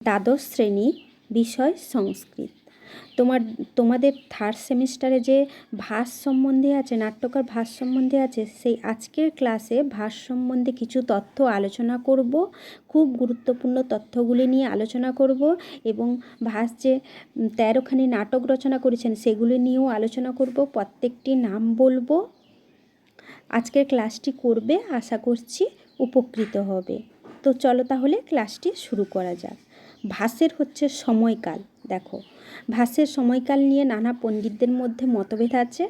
দ্বাদশ শ্রেণি বিষয় সংস্কৃত। তোমার, তোমাদের থার্ড সেমিস্টারে যে ভাষ সম্বন্ধে আছে, নাট্যকার ভাষ সম্বন্ধে আছে, সেই আজকের ক্লাসে ভাষ সম্বন্ধে কিছু তথ্য আলোচনা করব, খুব গুরুত্বপূর্ণ তথ্যগুলি নিয়ে আলোচনা করব এবং ভাষ যে তেরোখানি নাটক রচনা করেছেন, সেগুলি নিয়েও আলোচনা করব, প্রত্যেকটি নাম বলব। আজকের ক্লাসটি করবে, আশা করছি উপকৃত হবে। তো চলো তাহলে ক্লাসটি শুরু করা যাক। ভাষের হচ্ছে সময়কাল, দেখো। ভাষের সময়কাল নিয়ে নানা পণ্ডিতদের মধ্যে মতভেদ আছে।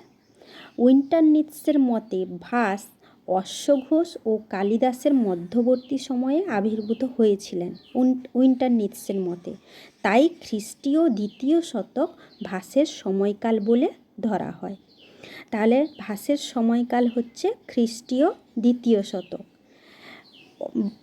উইন্টারনিটসের মতে, ভাস অশ্বঘোষ ও কালিদাসের মধ্যবর্তী সময়ে আবির্ভূত হয়েছিলেন উইন- উইন্টারনিটসের মতে। তাই খ্রিস্টীয় দ্বিতীয় শতক ভাষের সময়কাল বলে ধরা হয়। তাহলে ভাষের সময়কাল হচ্ছে খ্রিস্টীয় দ্বিতীয় শতক।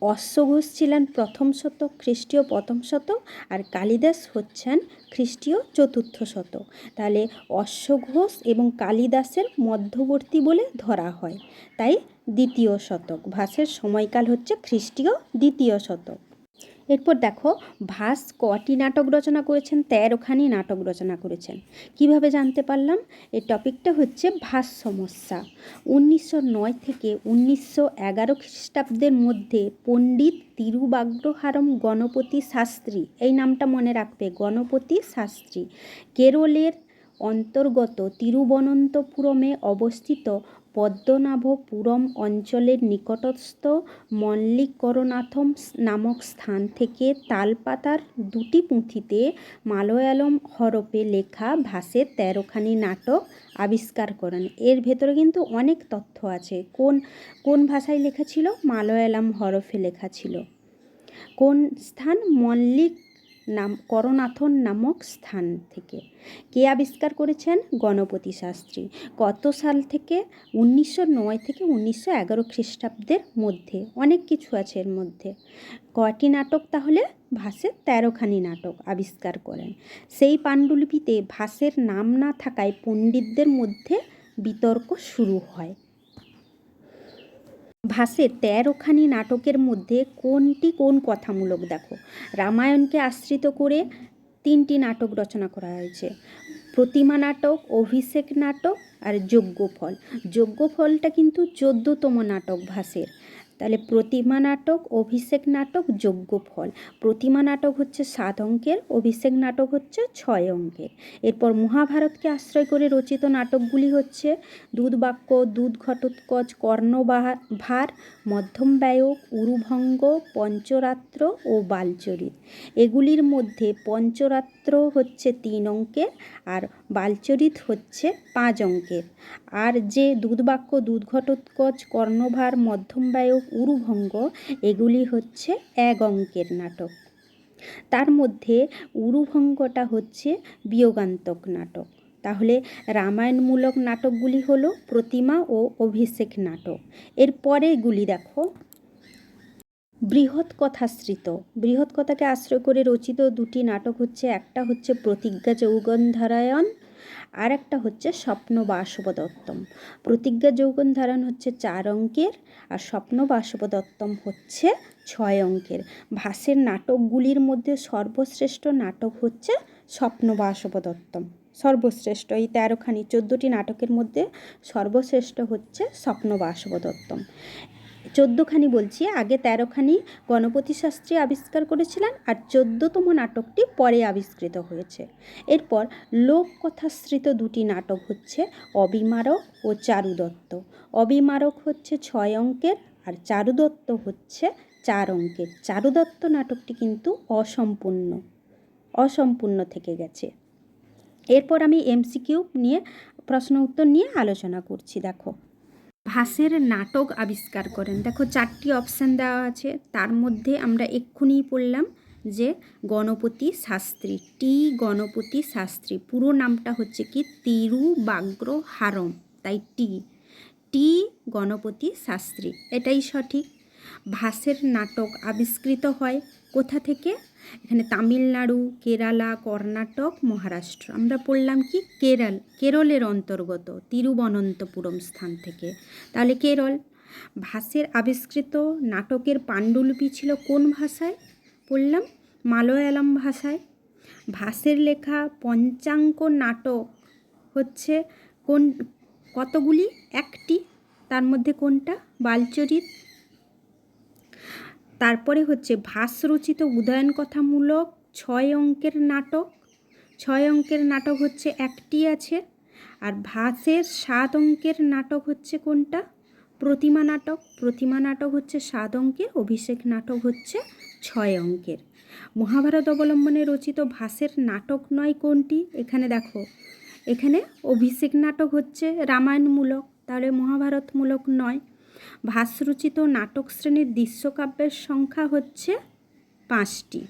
অশ্বঘোষ ছিলেন প্রথম শতক, খ্রিস্টীয় প্রথম শতক আর কালিদাস হচ্ছেন খ্রিস্টীয় চতুর্থ শতক। তাহলে অশ্বঘোষ এবং কালিদাসের মধ্যবর্তী বলে ধরা হয়। তাই দ্বিতীয় শতক ভাষের সময়কাল হচ্ছে খ্রিস্টীয় দ্বিতীয় শতক। এরপর দেখো, ভাস কটি নাটক রচনা করেছেন, তেরোখানি নাটক রচনা করেছেন। কীভাবে জানতে পারলাম? এই টপিকটা হচ্ছে ভাস সমস্যা। উনিশশো নয় থেকে উনিশশো এগারো খ্রিস্টাব্দের মধ্যে পণ্ডিত তিরুবাগ্রহারম গণপতি শাস্ত্রী, এই নামটা মনে রাখবে, গণপতি শাস্ত্রী, কেরলের অন্তর্গত তিরুবনন্তপুরমে অবস্থিত পদ্মনাভপুরম অঞ্চলের নিকটস্থ মল্লিকরনাথম নামক স্থান থেকে তালপাতার দুটি পুঁথিতে মালয়ালম হরফে লেখা ভাষের তেরোখানি নাটক আবিষ্কার করেন। এর ভেতরে কিন্তু অনেক তথ্য আছে। কোন কোন ভাষায় লেখা ছিল? মালয়ালম হরফে লেখা ছিল। কোন স্থান? মল্লিক নাম করনাথন নামক স্থান থেকে। কে আবিষ্কার করেছেন? গণপতি শাস্ত্রী। কত সাল থেকে? উনিশশো নয় থেকে উনিশশো এগারো খ্রিস্টাব্দের মধ্যে। অনেক কিছু আছে এর মধ্যে। কয়টি নাটক তাহলে? ভাসের তেরোখানি নাটক আবিষ্কার করেন। সেই পাণ্ডুলিপিতে ভাসের নাম না থাকায় পণ্ডিতদের মধ্যে বিতর্ক শুরু হয়। ভাষের তেরোখানি নাটকের মধ্যে কোনটি কোন কথামূলক দেখো? রামায়ণকে আশ্রিত করে তিনটি নাটক রচনা করা হয়েছে। প্রতিমা নাটক, অভিষেক নাটক আর যজ্ঞফল। যজ্ঞফলটা কিন্তু চোদ্দতম নাটক ভাষের তাহলে প্রতিমা নাটক, অভিষেক নাটক, যোগ্য ফল। প্রতিমা নাটক হচ্ছে সাত অঙ্কের, অভিষেক নাটক হচ্ছে ছয় অঙ্কের। এরপর মহাভারতকে আশ্রয় করে রচিত নাটকগুলি হচ্ছে দুধবাক্য দুধ ঘটোৎকচ কর্ণবাহা- ভার মধ্যম ব্যয়ক, উরুভঙ্গ, পঞ্চরাত্র ও বালচরিত। এগুলির মধ্যে পঞ্চরাত্র হচ্ছে তিন অঙ্কের আর বালচরিত হচ্ছে পাঁচ অঙ্কের। আর যে দুধবাক্য দুধ ঘটোৎকচ কর্ণভার মধ্যম ব্যয়ক উরুভঙ্গ, এগুলি হচ্ছে এক অঙ্কের নাটক। তার মধ্যে উরুভঙ্গটা হচ্ছে বিয়োগান্তক নাটক। তাহলে রামায়ণমূলক নাটকগুলি হলো প্রতিমা ও অভিষেক নাটক। এরপরে এগুলি দেখো। বৃহৎ কথাশ্রিত। বৃহৎ কথাকে আশ্রয় করে রচিত দুটি নাটক হচ্ছে, একটা হচ্ছে প্রতিজ্ঞা যৌগন্ধারায়ণ আর একটা হচ্ছে স্বপ্ন বাসবদত্তম। প্রতিজ্ঞা যৌগন ধারণ হচ্ছে চার অঙ্কের আর স্বপ্ন বাসবদত্তম হচ্ছে ছয় অঙ্কের। ভাষের নাটকগুলির মধ্যে সর্বশ্রেষ্ঠ নাটক হচ্ছে স্বপ্ন বাসবদত্তম। সর্বশ্রেষ্ঠ এই তেরোখানি, চোদ্দোটি নাটকের মধ্যে সর্বশ্রেষ্ঠ হচ্ছে স্বপ্ন বাসবদত্তম। চোদ্দোখানি বলছি, আগে তেরোখানি গণপতি শাস্ত্রী আবিষ্কার করেছিলেন আর চোদ্দতম নাটকটি পরে আবিষ্কৃত হয়েছে। এরপর লোককথাশ্রিত দুটি নাটক হচ্ছে অবিমারক ও চারুদত্ত। অবিমারক হচ্ছে ছয় অঙ্কের আর চারুদত্ত হচ্ছে চার অঙ্কের। চারুদত্ত নাটকটি কিন্তু অসম্পূর্ণ অসম্পূর্ণ থেকে গেছে। এরপর আমি এমসিকিউ নিয়ে প্রশ্ন উত্তর নিয়ে আলোচনা করছি, দেখো। ভাষের নাটক আবিষ্কার করেন। দেখো, চারটি অপশান দেওয়া আছে। তার মধ্যে আমরা এক্ষুনি পড়লাম যে গণপতি শাস্ত্রী টি গণপতি শাস্ত্রী। পুরো নামটা হচ্ছে কি? তিরুবাগ্র হারম, তাই টি টি গণপতি শাস্ত্রী, এটাই সঠিক। ভাষের নাটক আবিষ্কৃত হয় কোথা থেকে? এখানে তামিলনাড়ু, কেরালা, কর্ণাটক, মহারাষ্ট্র। আমরা পড়লাম কি? কেরল। কেরলের অন্তর্গত, তিরুবনন্তপুরম স্থান থেকে। তাহলে কেরল, ভাষের আবিষ্কৃত নাটকের পাণ্ডুলিপি ছিল কোন ভাষায়? পড়লাম মালয়ালম ভাষায়। ভাষের লেখা পঞ্চাঙ্ক নাটক হচ্ছে কোন, কতগুলি? একটি। তার মধ্যে কোনটা? বালচরিত তারপরে হচ্ছে ভাসরচিত উদয়ন কথামূলক ছয় অঙ্কের নাটক। ছয় অঙ্কের নাটক হচ্ছে একটি আছে। আর ভাসের সাত অঙ্কের নাটক হচ্ছে কোনটা? প্রতিমা নাটক। প্রতিমা নাটক হচ্ছে সাত অঙ্কের, অভিষেক নাটক হচ্ছে ছয় অঙ্কের। মহাভারত অবলম্বনে রচিত ভাসের নাটক নয় কোনটি? এখানে দেখো, এখানে অভিষেক নাটক হচ্ছে রামায়ণমূলক, তাহলে মহাভারতমূলক নয়। ভাসরচিত নাটক শ্রেণির দৃশ্যকাব্যের সংখ্যা হচ্ছে পাঁচটি।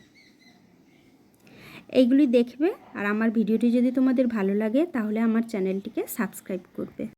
এইগুলি দেখবে আর আমার ভিডিওটি যদি তোমাদের ভালো লাগে তাহলে আমার চ্যানেলটিকে সাবস্ক্রাইব করবে।